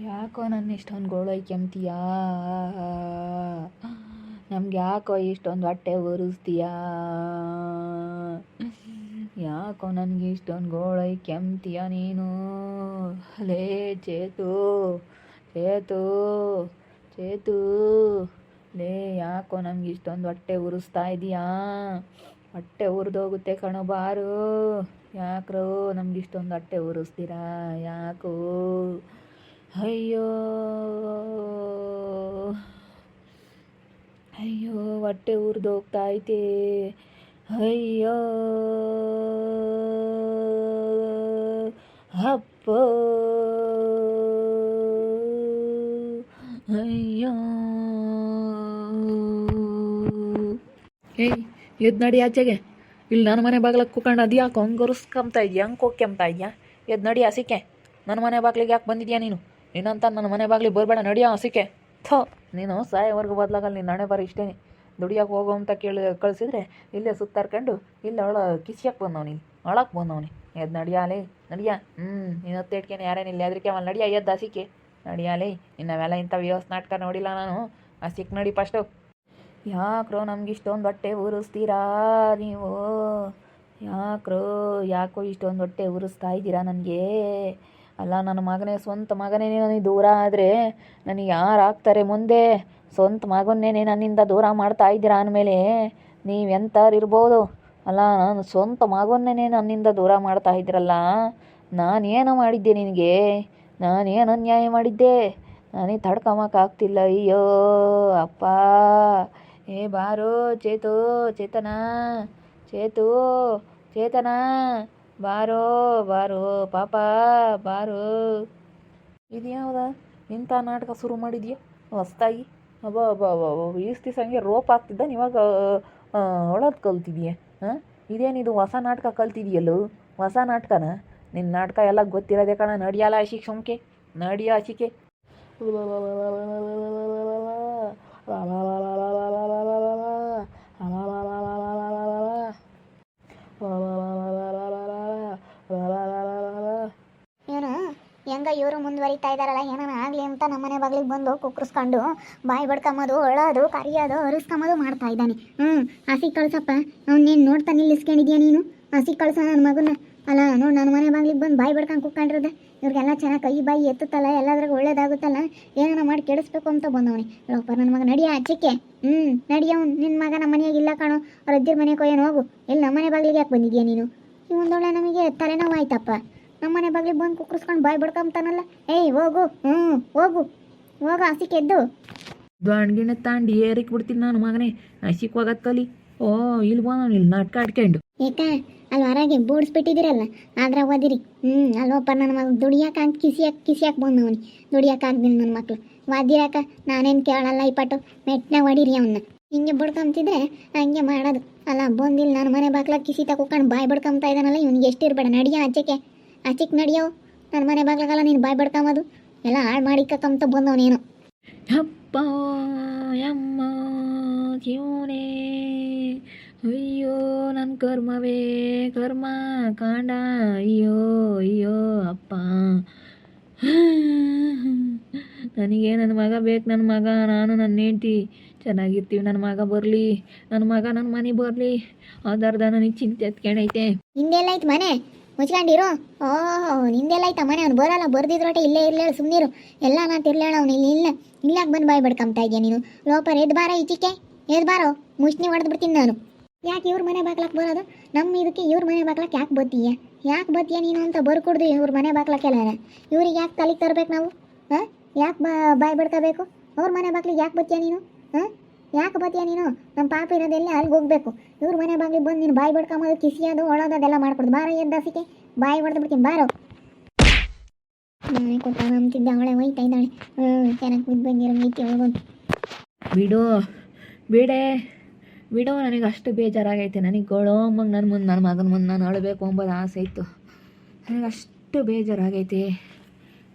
ಯಾಕೋ ನನ್ನ ಇಷ್ಟೊಂದು ಗೋಳೈಕೆಂಬ್ತೀಯಾ ನಮ್ಗೆ ಯಾಕೋ ಇಷ್ಟೊಂದು ಹೊಟ್ಟೆ ಉರಿಸ್ತೀಯಾ? ಯಾಕೋ ನನಗೆ ಇಷ್ಟೊಂದು ಗೋಳೈಕೆಂಬ್ತೀಯ ನೀನು? ಲೇ, ಚೇತು ಚೇತು ಚೇತು. ಲೇ, ಯಾಕೋ ನಮ್ಗೆ ಇಷ್ಟೊಂದು ಹೊಟ್ಟೆ ಉರಿಸ್ತಾ ಇದೀಯಾ? ಹೊಟ್ಟೆ ಉರಿದೋಗುತ್ತೆ ಕಣೋ ಬಾರು. ಯಾಕ್ರೋ ನಮ್ಗೆ ಇಷ್ಟೊಂದು ಹೊಟ್ಟೆ ಉರಿಸ್ತೀರಾ? ಯಾಕೋ? ಅಯ್ಯೋ. ಅಯ್ಯೋ, ಹೊಟ್ಟೆ ಉರಿದೋಗ್ತಾ ಐತೆ. ಅಯ್ಯೋ. ಅಪ್ಪೋ. ಅಯ್ಯೋ. ಏಯ್ ಎದ್ದು ನಡಿ ಆಚೆಗೆ. ಇಲ್ಲಿ ನನ್ನ ಮನೆ ಬಾಗ್ಲಕ್ಕೆ ಕುತ್ಕೊಂಡು ಅದು ಯಾಕೆ ಹಂಗೆ ಒರೆಸ್ಕೊಂಬ್ತಾ ಇದೆಯಾ, ಹಂಗೆ ಕೊಕ್ಕೆಂಬ್ತಾ ಇದೆಯಾ? ಎದ್ದು ನಡಿ ಹಸಿಕೆ ನನ್ನ ಮನೆ ಬಾಗ್ಲಿಗೆ ಯಾಕೆ ಬಂದಿದ್ಯಾ ನೀನು? ನೀನಂತ ನನ್ನ ಮನೆ ಬಾಗ್ಲಿ ಬರಬೇಡ ನಡಿಯೋ ಹಸಿಕೆ. ಥೋ, ನೀನು ಸಾಯೋವರೆಗೂ ಬದಲಾಗಲ್ಲ, ನೀನು ಹಣೆ ಬಾರಿ ಇಷ್ಟೇನೆ. ದುಡಿಯೋಕೆ ಹೋಗೋ ಅಂತ ಕೇಳಿ ಕಳಿಸಿದ್ರೆ ಇಲ್ಲೇ ಸುತ್ತಾರ್ಕೊಂಡು ಇಲ್ಲೇ ಒಳ ಕಿಸಿಯಕ್ಕೆ ಬಂದವನಿ ಅಳಕ್ಕೆ ಬಂದವನಿ ಎದ್ದು ನಡಿಯಾಲೇ ನಡಿಯ ಹ್ಞೂ ನೀನು ಹೊತ್ತೆ ಇಟ್ಕೇನೆ ಯಾರೇನಿಲ್ಲ ಅದಕ್ಕೆ ಅವನು ನಡಿಯ ಎದ್ದು ಹಸಿಕೆ. ನಡಿಯಾಲೇ ಇನ್ನು ನಾವೆಲ್ಲ ಇಂಥ ವ್ಯವಸ್ಥೆ ನಾಟಕ ನೋಡಿಲ್ಲ ನಾನು. ಹಸಿಕ್ ನಡಿ ಫಸ್ಟು. ಯಾಕ್ರೋ ನಮ್ಗೆ ಇಷ್ಟೊಂದು ಹೊಟ್ಟೆ ಉರಿಸ್ತೀರಾ ನೀವು? ಯಾಕ್ರೋ ಯಾಕೋ ಇಷ್ಟೊಂದು ಹೊಟ್ಟೆ ಉರಿಸ್ತಾ ಇದ್ದೀರಾ ನನಗೆ? ಅಲ್ಲ, ನನ್ನ ಮಗನೇ, ಸ್ವಂತ ಮಗನೇ ನನಗೆ ದೂರ ಆದರೆ ನನಗೆ ಯಾರು ಆಗ್ತಾರೆ ಮುಂದೆ? ಸ್ವಂತ ಮಗನ್ನೇ ನನ್ನಿಂದ ದೂರ ಮಾಡ್ತಾ ಇದ್ದೀರಾ ಅಂದಮೇಲೆ ನೀವು ಎಂಥವ್ರು ಇರ್ಬೋದು? ಅಲ್ಲ, ನಾನು ಸ್ವಂತ ಮಗನ್ನೇ ನನ್ನಿಂದ ದೂರ ಮಾಡ್ತಾ ಇದ್ದೀರಲ್ಲ? ನಾನೇನು ಮಾಡಿದ್ದೆ ನಿನಗೆ? ನಾನೇನು ಅನ್ಯಾಯ ಮಾಡಿದ್ದೆ? ನನಗೆ ತಡ್ಕೊಂಬಕ್ಕಾಗ್ತಿಲ್ಲ ಅಯ್ಯೋ, ಅಪ್ಪ. ಏ, ಬಾರೋ, ಚೇತು, ಚೇತನಾ. ಚೇತು, ಚೇತನ. ಬಾರೋ ಬಾರೋ, ಪಾಪ, ಬಾರೋ. ಇದ್ಯಾವ್ದ? ಇಂಥ ನಾಟಕ ಶುರು ಮಾಡಿದ್ಯಾ? ಹೊಸ್ತಾಗಿ? ಅಬ್ಬ ಅಬ್ಬ ಅಬ್ಬ ಈಸ್ ರೋಪ್ ಆಗ್ತಿದ್ದ ಇವಾಗ ಒಳದು ಕಲ್ತಿದ್ಯಾ? ಹಾಂ ಇದೇನಿದು ಹೊಸ ನಾಟಕ ಕಲ್ತಿದ್ಯಲ್ಲೋ? ಹೊಸ ನಾಟಕನ? ನಿನ್ನ ನಾಟಕ ಎಲ್ಲ ಗೊತ್ತಿರೋದೆ ಕಣ, ನಡಿಯಲ್ಲ ಆಶಿಕ್ ಸುಮ್ಕೆ, ನಡಿಯ ಆಶಿಕೆ. ಹೆಂಗ ಇವರು ಮುಂದುವರಿತಾ ಇದ್ದಾರಲ್ಲ, ಏನಾನ ಆಗಲಿ ಅಂತ ನಮ್ಮನೆ ಬಾಗಿಲಿಗೆ ಬಂದು ಕುಕ್ಕರ್ಸ್ಕೊಂಡು ಬಾಯಿ ಬಡ್ಕೊಂಬೋದು ಒಳೋದು, ಕರಿಯೋದು ಅರಿಸ್ಕೊಂಬೋದು ಮಾಡ್ತಾ ಇದ್ದಾನೆ. ಹ್ಞೂ ಹಸಿ ಕಳ್ಸಪ್ಪ. ಅವ್ನು ನೀನು ನೋಡ್ತಾ ನಿಲ್ಲಿಸ್ಕೊಂಡಿದ್ಯಾ ನೀನು? ಹಸಿ ಕಳ್ಸ ನನ್ನ ಮಗನ. ಅಲ್ಲ, ನೋಡಿ ನನ್ನ ಮನೆ ಬಾಗಿಲಿಗೆ ಬಂದು ಬಾಯಿ ಬಡ್ಕೊಂಡು ಕುಕ್ಕೊಂಡಿರೋದೆ. ಇವ್ರಿಗೆಲ್ಲ ಚೆನ್ನಾಗಿ ಕೈ ಬಾಯಿ ಎತ್ತುತ್ತಲ್ಲ, ಎಲ್ಲದ್ರಾಗ ಒಳ್ಳೇದಾಗುತ್ತಲ್ಲ? ಏನಾರ ಮಾಡಿ ಕೆಡಿಸ್ಬೇಕು ಅಂತ ಬಂದವನಿ. ಲೋಪ ನನ್ನ ಮಗ ನಡಿಯ ಆಚೆಗೆ ಹ್ಞೂ ನಡಿಯವ್ನು ನಿನ್ನ ಮಗ ನಮ್ಮ ಮನೆಯಾಗ ಇಲ್ಲ ಕಾಣೋ. ಅವ್ರ ಅಜ್ಜಿರ ಮನೆಗೆ ಹೋಗು. ಇಲ್ಲಿ ನಮ್ಮ ಮನೆ ಬಾಗಿಲಿಗೆ ಯಾಕೆ ಬಂದಿದ್ಯಾ ನೀನು? ಈ ಒಂದೊಳ್ಳೆ ನಮಗೆ ತಲೆನೋವು ಆಯ್ತಪ್ಪ ನಮ್ಮನೆ ಬಾಗಿಲಿಗೆ ಬಂದು ಕುಕ್ಕರ್ಸ್ಕೊಂಡು ಬಾಯಿ ಬಡ್ಕೊಂತಾನಲ್ಲ ಏಯ್ ಹೋಗು. ಹ್ಞೂ ಹೋಗು. ಹೋಗ ಹಸಿಕೆ ಎದ್ದು. ದಾಣ್ಗಿಣ ತಾಂಡಿ ಏರಿಕ್ ಬಿಡ್ತೀನಿ ನಾನು ಮಗನೇ. ಹಸಿಕ್ ಹೋಗತ್ ಕಲಿ. ಓ ಇಲ್ಲಿ ನಾನು ಇಲ್ಲಿ ನಾಟಕ ಆಡ್ಕೊಂಡು ಏಕ ಅಲ್ಲಿ ಹೊರಗೆ ಬೂಡ್ಸ್ಬಿಟ್ಟಿದ್ದೀರಲ್ಲ ಆದ್ರೆ ಓದಿರಿ ಹ್ಞೂ ಅಲ್ವಪ್ಪ ನನ್ನ ಮಗ ದುಡಿಯಾಕ ಅಂತ ಕಿಸಿಯಾಕ ಕಿಸಿಯಾಕ ಬಂದವನಿ ದುಡಿಯಾಕ ಆಗ್ದಿಲ್ಲ ನನ್ನ ಮಕ್ಳು. ವಾದಿರಾಕ ನಾನೇನು ಕೇಳಲ್ಲ ಈ ಪಟ್ಟು ಮೆಟ್ನ ಹೊಡೀರಿ ಅವನ್ನ ಹಿಂಗೆ ಬಡ್ಕೊಂತಿದ್ರೆ ಹಂಗೆ ಮಾಡೋದು. ಅಲ್ಲ ಬಂದಿಲ್ಲ ನನ್ನ ಮನೆ ಬಾಗ್ಲಾಗ ಕಿಸಿ ತಗೊಂಡು ಬಾಯಿ ಬಡ್ಕೊಂತ ಇದ್ದಾನಲ್ಲ ಇವ್ನಿಗೆ ಎಷ್ಟಿರ್ಬೇಡ ನಡಿಯ ಆಚೆಗೆ ಆಚೆಗೆ ನಡಿಯೋ ನನ್ನ ಮನೆ ಬಾಗ್ಲಾಗಲ್ಲ ನೀನು ಬಾಯ್ ಬಡ್ಕೊಂಬೋದು ಎಲ್ಲ ಹಾಳು ಬಂದವ ನೀನು ಅಪ್ಪ ಯಮ್ಮ ಜೀವನೇ ಅಯ್ಯೋ ನನ್ನ ಕರ್ಮವೇ ಕರ್ಮ ಕಾಂಡ. ಅಯ್ಯೋ ಅಯ್ಯೋ ಅಪ್ಪ. ನನಗೆ ನನ್ನ ಮಗ ಬೇಕು ನನ್ನ ಮಗ ನಾನು ನನ್ನ ಹೆಂಡ್ತಿ. ಚೆನ್ನಾಗಿರ್ತೀವಿ ನನ್ನ ಮಗ ಬರಲಿ. ನನ್ನ ಮಗ ನನ್ನ ಮನೆ ಬರಲಿ. ಅದರ್ಧ ನನಗೆ ಚಿಂತೆ ಎತ್ಕೊಂಡೈತೆ. ಹಿಂದೆಲ್ಲ ಐತೆ ಮನೆ? ಮುಚ್ಕೊಂಡಿರು? ಓಹೋ ನಿಂದೆಲ್ಲ ಐತ ಮನೆ? ಅವ್ನು ಬರೋಲ್ಲ ಬರ್ದಿದ್ರೊಟ್ಟೆ ಇಲ್ಲೇ ಇರ್ಲೇಳು ಸುಮ್ಮನಿರು ಎಲ್ಲ ನಾ ತಿರ್ಲೇಳ ಅವ್ನು ಇಲ್ಲಿ, ಇಲ್ಲ ಇಲ್ಲಾಕೆ ಬಂದು ಬಾಯ್ ಬಡ್ಕೊಂಬ್ತಾ ಇದೆಯಾ ನೀನು? ಲೋಪರ್ ಎದ್ದು ಬಾರ ಈಚಿಕೆ ಎದ್ದು ಬಾರೋ? ಮುಷ್ಣಿ ಹೊಡೆದು ಬಿಡ್ತೀನಿ ನಾನು. ಯಾಕೆ ಇವ್ರ ಮನೆ ಬಾಗ್ಲಕ್ಕೆ ಬರೋದು? ನಮ್ಮ ಇದಕ್ಕೆ ಇವ್ರ ಮನೆ ಬಾಗ್ಲಕ್ಕೆ ಯಾಕೆ ಬರ್ತೀಯ ಯಾಕೆ ಬತ್ತೀಯಾ ನೀನು ಅಂತ ಬರ್ಕೊಡ್ದು ಇವ್ರ ಮನೆ ಬಾಗ್ಲಕ್ಕೆಲ್ಲ ಇವ್ರಿಗೆ ಯಾಕೆ ತಲೆಗೆ ತರಬೇಕು ನಾವು? ಹಾಂ? ಯಾಕೆ ಬಾ, ಬಾಯ್ ಬಡ್ಕೋಬೇಕು? ಅವ್ರ ಮನೆ ಬಾಗ್ಲಿಗೆ ಯಾಕೆ ಬತ್ತೀಯಾ ನೀನು? ಹಾಂ? ಯಾಕೆ ಬತ್ತೀಯ ನೀನು? ನಮ್ಮ ಪಾಪ ಇರೋದೆಲ್ಲ ಅಲ್ಲಿಗೆ ಹೋಗ್ಬೇಕು. ಇವ್ರ ಮನೆ ಬಾಗಿಲು ಬಂದು ನೀನು ಬಾಯಿ ಬಡ್ಕೊಂಬೋದು ಕಿಸಿಯೋದು ಒಳೋದು ಅದೆಲ್ಲ ಮಾಡ್ಕೊಡ್ದು ಬಾರ ದಾಸಿಕೆ ಬಾಯಿ ಬಡ್ದು ಬಿಡ್ತೀನಿ. ಬಾರೋ. ನಾನೇ ಕೊಟ್ಟ ನಂಬ್ತಿದ್ದೆ ಅವಳೆ ಒಯ್ತಾ ಇದ್ದಾಳೆ. ಹ್ಞೂ ಚೆನ್ನಾಗಿ ಬಿದ್ದು ಬಂದಿರೋ. ನೀತಿ ಒಳಗೊಂದು ಬಿಡು. ಬಿಡೇ. ಬಿಡು, ನನಗೆ ಅಷ್ಟು ಬೇಜಾರಾಗೈತೆ. ನನಗೆ ಗೊಳೋಮಂಗೆ ನನ್ನ ಮುಂದೆ ನನ್ನ ಮಗನ ಮುಂದೆ ನಾನು ಅಳಬೇಕು ಅಂಬೋದು ಆಸೆ ಇತ್ತು. ನನಗೆ ಅಷ್ಟು ಬೇಜಾರಾಗೈತೆ.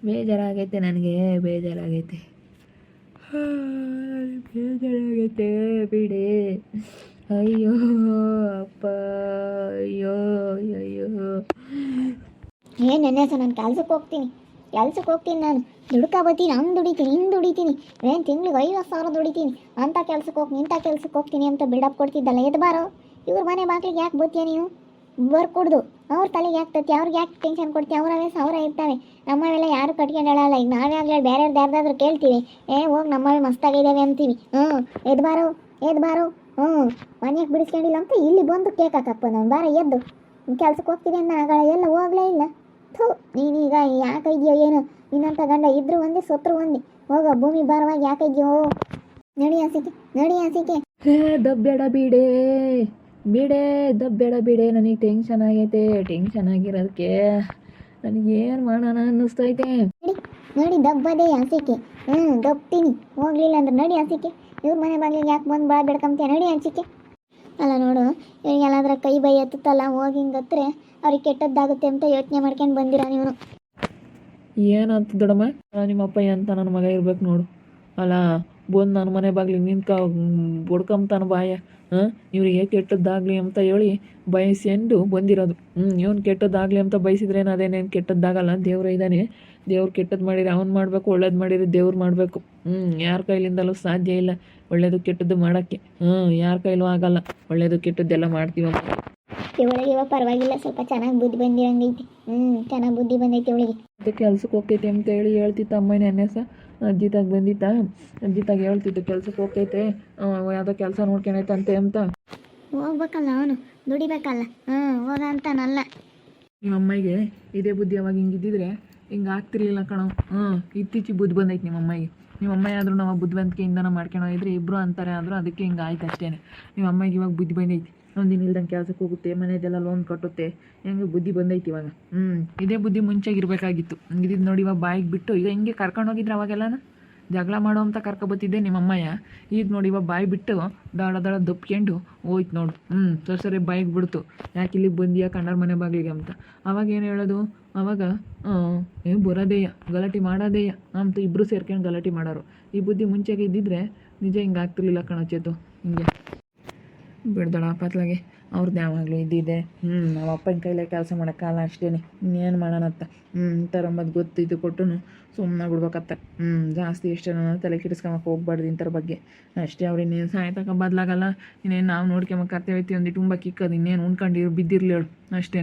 ಬೇಜಾರಾಗೈತೆ, ನನಗೆ ಬೇಜಾರಾಗೈತೆ. ಬೇಜಾರಾಗೈತೆ ಬಿಡೆ. ಅಯ್ಯೋ, ಅಪ್ಪ, ಅಯ್ಯೋ ಅಯ್ಯೋ ಏನು ಸಹ ನಾನು ಕೆಲ್ಸಕ್ಕೆ ಹೋಗ್ತೀನಿ. ಕೆಲ್ಸಕ್ಕೆ ಹೋಗ್ತೀನಿ ನಾನು. ದುಡ್ಕ ಬತ್ತೀನಿ ಹಂಗೆ ದುಡಿತೀನಿ, ಹಿಂಗೆ ದುಡಿತೀನಿ. ಏನು ತಿಂಗ್ಳಿಗೆ ಐವತ್ತು ಸಾವಿರ ದುಡಿತೀನಿ. ಅಂಥ ಕೆಲ್ಸಕ್ಕೆ ಹೋಗಿ, ಇಂಥ ಕೆಲ್ಸಕ್ಕೆ ಹೋಗ್ತೀನಿ ಅಂತ ಬಿಲ್ಡಪ್ ಕೊಡ್ತಿದ್ದಲ್ಲ ಎದ್ದು ಬಾರೋ ಇವ್ರ ಮನೆ ಬಾಗಿಲಿಗೆ ಯಾಕೆ ಬತ್ತೀಯ ನೀನು? ಬರ್ಕೊಡ್ದು ಅವ್ರ ತಲೆಗೆ ತತ್ತಿ, ಅವ್ರಿಗೆ ಯಾಕೆ ಟೆನ್ಷನ್ ಕೊಡ್ತೀವಿ ಅವರವೇ ಸಾವಿರ ಇರ್ತಾವೆ ನಮ್ಮವೆಲ್ಲ ಯಾರು ಕಟ್ಕೊಂಡಲ್ಲ ಈಗ ನಾವೇ ಆಗಲಿ ಬೇರೆ ಯಾರ್ದಾದ್ರೂ ಕೇಳ್ತೀವಿ. ಏ, ಹೋಗಿ ನಮ್ಮವೇ ಮಸ್ತಾಗಿದ್ದಾವೆ ಅಂತೀವಿ. ಹ್ಞೂ ಎದ್ದು ಬಾರೋ ಎದ್ದು ಬಾರೋ. ಹ್ಞೂ ಮನೆಗೆ ಬಿಡಿಸ್ಕೊಂಡಿಲ್ಲ ಅಂತ ಇಲ್ಲಿ ಬಂದು ಕೇಕ್ ಹಾಕಪ್ಪ ನಾವು ಬಾರ, ಎದ್ದು. ಕೆಲ್ಸಕ್ಕೆ ಹೋಗ್ತೀನಿ ಅಂದ ಆಗಳ ಎಲ್ಲ ಹೋಗ್ಲೇ ಇಲ್ಲ. ಥೂ, ನೀನೀಗ ಯಾಕೆ ಇದೆಯೋ ಏನು? ನಿನ್ನಂಥ ಗಂಡ ಇದ್ರು ಒಂದೇ, ಸೊತ್ರು ಒಂದೇ. ಹೋಗ, ಭೂಮಿ ಭಾರವಾಗಿ ಯಾಕೆ ಇದೆಯೋ ನಡಿ ಹಸಿಕೆ ನಡಿ ಹಸಿಕೆ ಹೇ, ದಬ್ಬೇಡ ಬಿಡೆ. ಬಿಡೆ ದಬ್ಬೇಡ ಬಿಡೆ ನನಗೆ ಟೆನ್ಷನ್ ಆಗೈತೆ ಟೆನ್ಷನ್ ಆಗಿರೋದಕ್ಕೆ ನನಗೇನು ಮಾಡೋಣ ಅನ್ನಿಸ್ತೈತೆ. ನೋಡಿ ನಡಿ ದಬ್ಬದೆ ಹಸಿಕೆ ಹ್ಞೂ ದಬ್ತೀನಿ. ಹೋಗ್ಲಿಲ್ಲ ಅಂದ್ರೆ ನಡಿ ಹಸಿಕೆ ಇವ್ರ ಮನೆ ಬಾಗಿಲಿಗೆ ಯಾಕೆ ಬಂದು ಭಾಳ ಬೆಡ್ಕೊಂತೀಯ? ನಡಿ ಹಂಚಿಕೆ ಅಲ್ಲ ನೋಡು ಇವ್ರಿಗೆಲ್ಲಾದ್ರ ಕೈ ಬೈ ಎತ್ತಲ್ಲ ಹೋಗಿ ಹಿಂಗತ್ತರೆ ಅವ್ರಿಗೆ ಕೆಟ್ಟದ್ದಾಗುತ್ತೆ ಅಂತ ಯೋಚನೆ ಮಾಡ್ಕೊಂಡು ಬಂದಿರ ನೀವು ಏನಂತ ದೊಡಮ್ಮ? ನಿಮ್ಮ ಅಪ್ಪಯ್ಯ ಅಂತ ನನ್ನ ಮಗ ಇರ್ಬೇಕು ನೋಡು. ಅಲ್ಲ ಬಂದು ನನ್ನ ಮನೆ ಬಾಗ್ಲಿ ನಿಂತ್ಕ ಬಡ್ಕೊಂತಾನ ಬಾಯ. ಹಾಂ? ಇವ್ರಿಗೆ ಕೆಟ್ಟದ್ದಾಗಲಿ ಅಂತ ಹೇಳಿ ಬಯಸ್ಕೊಂಡು ಬಂದಿರೋದು. ಹ್ಞೂ ಇವನು ಕೆಟ್ಟದ್ದಾಗಲಿ ಅಂತ ಬಯಸಿದ್ರೇನು ಅದೇನೇನು ಕೆಟ್ಟದ್ದಾಗಲ್ಲ? ದೇವ್ರ ಇದ್ದಾನೆ ದೇವ್ರು ಕೆಟ್ಟದ್ದು ಮಾಡಿದ್ರೆ ಅವ್ನು ಮಾಡಬೇಕು ಒಳ್ಳೇದು ಮಾಡಿದ್ರೆ ದೇವ್ರು ಮಾಡಬೇಕು. ಹ್ಞೂ ಯಾರ ಕೈಲಿಂದಲೂ ಸಾಧ್ಯ ಇಲ್ಲ ಒಳ್ಳೇದು ಕೆಟ್ಟದ್ದು ಮಾಡೋಕ್ಕೆ. ಹ್ಞೂ ಯಾರ ಕೈಲೂ ಆಗಲ್ಲ ಒಳ್ಳೇದು ಕೆಟ್ಟದ್ದೆಲ್ಲ ಮಾಡ್ತೀವಮ್ಮ ಇವಳಿಗೆ ಇವಾಗ ಪರವಾಗಿಲ್ಲ ಸ್ವಲ್ಪ ಚೆನ್ನಾಗಿ ಬುದ್ಧಿ ಬಂದಿರಂಗೈತಿ. ಹ್ಞೂ ಚೆನ್ನಾಗಿ ಬುದ್ಧಿ ಬಂದೈತಿ ಇವಳಿಗೆ. ಅದಕ್ಕೆ ಕೆಲ್ಸಕ್ಕೆ ಹೋಗ್ತೈತಿ ಅಂತ ಹೇಳಿ ಹೇಳ್ತಿತ್ತು ಅಮ್ಮ ನೆನ್ನೆ ಸಹ ಅಜ್ಜಿತಾಗ ಬಂದಿತ್ತ? ಅಜ್ಜಿತಾಗ ಹೇಳ್ತಿತ್ತು ಕೆಲ್ಸಕ್ಕೆ ಹೋಗ್ತೈತೆ. ಯಾವುದೋ ಕೆಲಸ ನೋಡ್ಕೊಂಡೈತಂತೆ ಅಂತ. ಹೋಗ್ಬೇಕಲ್ಲ ಅವನು. ದುಡಿಬೇಕಲ್ಲ. ಹ್ಞೂ ಹೋಗ ಅಂತಾನಲ್ಲ ನಿಮ್ಮ ಅಮ್ಮಗೆ ಇದೇ ಬುದ್ಧಿ ಅವಾಗ ಹಿಂಗಿದ್ದಿದ್ರೆ ಹಿಂಗೆ ಆಗ್ತಿರ್ಲಿಲ್ಲ ಕಣೋ. ಹ್ಞೂ ಇತ್ತೀಚಿಗೆ ಬುದ್ಧಿ ಬಂದೈತೆ ನಿಮ್ಮ ಅಮ್ಮಗೆ ನಿಮ್ಮ ಅಮ್ಮ ಆದರೂ ನಾವು ಬುದ್ಧಿವಂತಿಕೆಯಿಂದನ ಮಾಡ್ಕೊಂಡು ಇದ್ರೆ ಇಬ್ಬರು ಅಂತಾರೆ ಆದರೂ ಅದಕ್ಕೆ ಹಿಂಗೆ ಆಯ್ತು ಅಷ್ಟೇ ನಿಮ್ಮ ಅಮ್ಮಗೆ ಇವಾಗ ಬುದ್ಧಿ ಬಂದೈತಿ. ಒಂದಿನ ಇಲ್ದಂಗೆ ಕೆಲಸಕ್ಕೆ ಹೋಗುತ್ತೆ ಮನೆಯದೆಲ್ಲ ಲೋನ್ ಕಟ್ಟುತ್ತೆ. ಹೆಂಗೆ ಬುದ್ಧಿ ಬಂದೈತಿ ಇವಾಗ. ಹ್ಞೂ ಇದೇ ಬುದ್ಧಿ ಮುಂಚೆಗೆ ಇರಬೇಕಾಗಿತ್ತು ಹಂಗಿದ್ದು ನೋಡಿ ಇವಾಗ ಬಾಯಿಗೆ ಬಿಟ್ಟು, ಈಗ ಹೆಂಗೆ ಕರ್ಕೊಂಡು ಹೋಗಿದ್ರೆ ಅವಾಗೆಲ್ಲನ? ಜಗಳ ಮಾಡೋ ಅಂತ ಕರ್ಕೊಬತ್ತಿದ್ದೆ ನಿಮ್ಮ ಅಮ್ಮಯ್ಯ ಈಗ ನೋಡಿ ಇವಾಗ ಬಾಯಿ ಬಿಟ್ಟು ದಾಳ ದಾಳ ದಪ್ಕೊಂಡು ಹೋಯ್ತು ನೋಡು. ಹ್ಞೂ ಸರಿ ಸರಿ ಬಾಯಿಗೆ ಬಿಡ್ತು. ಯಾಕೆ ಇಲ್ಲಿಗೆ ಬಂದಿಯಾ ಕಣ್ಣರ ಮನೆ ಬಾಗಿಲಿಗೆ ಅಂತ. ಅವಾಗ ಏನು ಹೇಳೋದು? ಅವಾಗ ಏನು ಬರೋದೇಯ? ಗಲಾಟೆ ಮಾಡೋದೇಯ? ಅಂತ ಇಬ್ಬರು ಸೇರ್ಕೊಂಡು ಗಲಾಟೆ ಮಾಡೋರು. ಈ ಬುದ್ಧಿ ಮುಂಚೆಗೆ ಇದ್ದಿದ್ರೆ ನಿಜ ಹಿಂಗೆ ಆಗ್ತಿರ್ಲಿಲ್ಲ ಕಣಚೇತು ಹಿಂಗೆ. ಬಿಡ್ದಳ ಪತ್ಲಾಗೆ. ಅವ್ರದ್ದು ಯಾವಾಗಲೂ ಇದ್ದಿದೆ ಹ್ಞೂ ನಮ್ಮ ಅಪ್ಪನ ಕೈಲೇ ಕೆಲಸ ಮಾಡೋಕ್ಕಲ್ಲ ಅಷ್ಟೇ ಇನ್ನೇನು ಮಾಡೋಣತ್ತ ಹ್ಞೂ ಗೊತ್ತು ಇದು ಕೊಟ್ಟು ಸುಮ್ಮನೆ ಬಿಡ್ಬೇಕತ್ತ. ಹ್ಞೂ ಜಾಸ್ತಿ ಎಷ್ಟು ಜನ ತಲೆ ಕೆಡಿಸ್ಕೊಂಬಕ್ಕೆ ಹೋಗ್ಬಾರ್ದು ಇಂಥರ ಬಗ್ಗೆ. ಅಷ್ಟೇ ಅವ್ರು ಇನ್ನೇನು ಸಾಯ್ತಕ ಬದಲಾಗಲ್ಲ. ಇನ್ನೇನು ನಾವು ನೋಡ್ಕೊಂಬ ಕರ್ತೇವೆ ಐತಿ ಒಂದು ತುಂಬ ಕಿಕ್ಕದು. ಇನ್ನೇನು ಉಣ್ಕೊಂಡು ಬಿದ್ದಿರ್ಲಿ ಹೇಳು ಅಷ್ಟೇ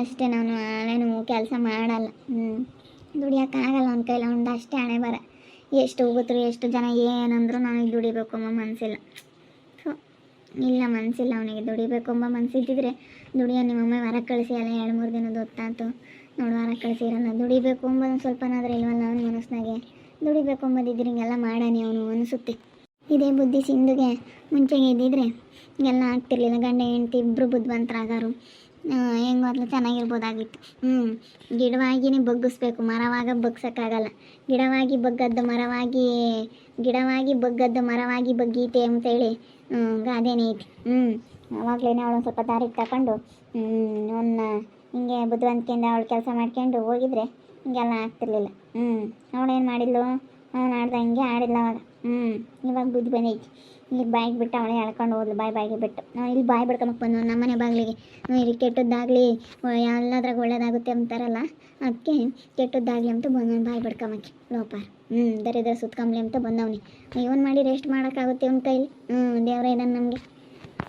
ಅಷ್ಟೇ ನಾನು ನಾನೇನು ಕೆಲಸ ಮಾಡಲ್ಲ. ಹ್ಞೂ ದುಡಿಯೋಕ್ಕಾಗಲ್ಲ ಅವ್ನ ಕೈಲ. ಒಂದು ಅಷ್ಟೇ ಹಣೆ ಬರ. ಎಷ್ಟು ಹೋಗುತ್ತರು ಎಷ್ಟು ಜನ ಏನಂದ್ರು ಇಲ್ಲಿ ದುಡಿಬೇಕು ಅನ್ನೋ ಮನಸ್ಸಿಲ್ಲ ಇಲ್ಲ ಮನಸ್ಸಿಲ್ಲ ಅವನಿಗೆ. ದುಡಿಬೇಕು ಅಂಬ ಮನಸ್ಸಿದ್ದಿದ್ರೆ ದುಡಿಯೋ ನಿಮ್ಮಮ್ಮ ಹೊರಗೆ ಕಳಿಸಿ, ಅಲ್ಲ ಎರಡು ಮೂರು ದಿನದ ಹೊತ್ತಾತು ನೋಡು ಹೊರಗೆ ಕಳಿಸಿರಲ್ಲ ದುಡಿಬೇಕು ಎಂಬುದು ಸ್ವಲ್ಪನಾದ್ರೂ ಇಲ್ವಲ್ಲ ಅವನ ಮನಸ್ಸಿನಾಗೆ? ದುಡಿಬೇಕು ಎಂಬುದಿದ್ರೆ ಹಿಂಗೆಲ್ಲ ಮಾಡಾನೆ ಅವನು ಅನಿಸುತ್ತೆ. ಇದೇ ಬುದ್ಧಿ ಸಿಂಧುಗೆ ಮುಂಚೆಗೆ ಇದ್ದಿದ್ರೆ ಎಲ್ಲ ಆಗ್ತಿರ್ಲಿಲ್ಲ. ಗಂಡ, ಹೆಂಡತಿ ಇಬ್ಬರು ಬುದ್ಧಿವಂತರಾಗಾರು. ಹೆಂಗಾದ್ಲು ಚೆನ್ನಾಗಿರ್ಬೋದಾಗಿತ್ತು. ಹ್ಞೂ ಗಿಡವಾಗಿನೇ ಬಗ್ಗಿಸ್ಬೇಕು, ಮರವಾಗ ಬಗ್ಸೋಕ್ಕಾಗಲ್ಲ. ಗಿಡವಾಗಿ ಬಗ್ಗದ್ದು ಮರವಾಗಿ ಗಿಡವಾಗಿ ಬಗ್ಗದ್ದು ಮರವಾಗಿ ಬಗ್ಗೀತೆ ಅಂತೇಳಿ ಗಾದೆನೇ ಐತಿ ಹ್ಞೂ ಅವಾಗಲೇ ಅವಳು ಸ್ವಲ್ಪ ದಾರಿಗೆ ತಗೊಂಡು ಅವನ್ನ ಹಿಂಗೆ ಬುದ್ಧಿವಂತಿಕೆಯಿಂದ ಅವಳು ಕೆಲಸ ಮಾಡ್ಕೊಂಡು ಹೋಗಿದ್ರೆ ಹಿಂಗೆಲ್ಲ ಆಗ್ತಿರ್ಲಿಲ್ಲ. ಹ್ಞೂ ಅವಳೇನು ಮಾಡಿದ್ಲು? ಅವ್ನು ಆಡ್ದೆ ಹಂಗೆ ಆಡಿಲ್ಲ ಅವಾಗ. ಹ್ಞೂ ಇವಾಗ ಬುದ್ಧಿ ಬಂದೈತಿ. ಇಲ್ಲಿ ಬಾಯಿಗೆ ಬಿಟ್ಟು ಅವಳೇ ಎಳ್ಕೊಂಡು ಹೋದ್ಲು, ಬಾಯಿ ಬಾಯಿಗೆ ಬಿಟ್ಟು. ನಾವು ಇಲ್ಲಿ ಬಾಯಿ ಬಿಡ್ಕೊಂಬಕ್ಕೆ ಬಂದು ನಮ್ಮನೆ ಬಾಗಿಲಿಗೆ. ಇಲ್ಲಿ ಕೆಟ್ಟದ್ದಾಗಲಿ ಎಲ್ಲದ್ರಾಗ ಒಳ್ಳೇದಾಗುತ್ತೆ ಅಂತಾರಲ್ಲ ಅದಕ್ಕೆ ಕೆಟ್ಟದ್ದಾಗಲಿ ಅಂತ ಬಂದು ಬಾಯಿ ಬಿಡ್ಕೊಂಬಕ್ಕೆ ಲೋಪ ಹ್ಞೂ ದರಿದ್ರ ಸುತ್ಕೊಂಬ್ಲಿ ಅಂತ ಬಂದವನಿ ಇವನ್ ಮಾಡಿ ರೆಸ್ಟ್ ಮಾಡೋಕ್ಕಾಗುತ್ತೆ ಇವನ ಕೈಲಿ? ಹ್ಞೂ ದೇವ್ರ ಇದ್ದಾನೆ ನಮಗೆ.